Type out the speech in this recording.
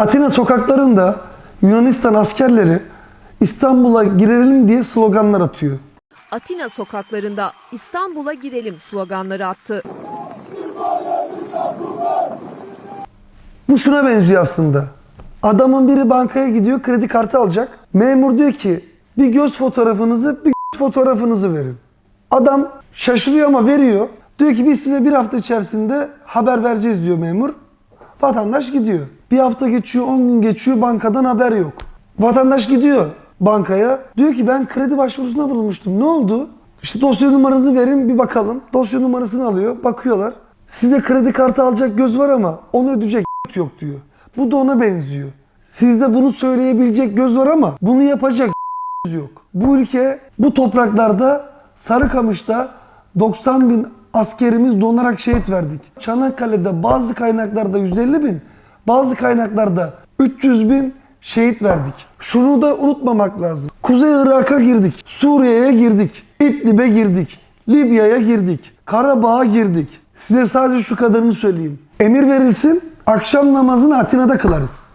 Atina sokaklarında Yunanistan askerleri İstanbul'a girelim diye sloganlar atıyor. Atina sokaklarında İstanbul'a girelim sloganları attı. Bu şuna benziyor aslında. Adamın biri bankaya gidiyor kredi kartı alacak. Memur diyor ki bir göz fotoğrafınızı bir fotoğrafınızı verin. Adam şaşırıyor ama veriyor. Diyor ki biz size bir hafta içerisinde haber vereceğiz diyor memur. Vatandaş gidiyor. Bir hafta geçiyor, 10 gün geçiyor, bankadan haber yok. Vatandaş gidiyor bankaya. Diyor ki ben kredi başvurusunda bulunmuştum. Ne oldu? İşte dosya numaranızı verin bir bakalım. Dosya numarasını alıyor, bakıyorlar. Sizde kredi kartı alacak göz var ama onu ödeyecek yok diyor. Bu da ona benziyor. Sizde bunu söyleyebilecek göz var ama bunu yapacak yok. Bu ülke bu topraklarda Sarıkamış'ta 90 bin askerimiz donarak şehit verdik. Çanakkale'de bazı kaynaklarda 150 bin, bazı kaynaklarda 300 bin şehit verdik. Şunu da unutmamak lazım. Kuzey Irak'a girdik, Suriye'ye girdik, İdlib'e girdik, Libya'ya girdik, Karabağ'a girdik. Size sadece şu kadarını söyleyeyim. Emir verilsin, akşam namazını Atina'da kılarız.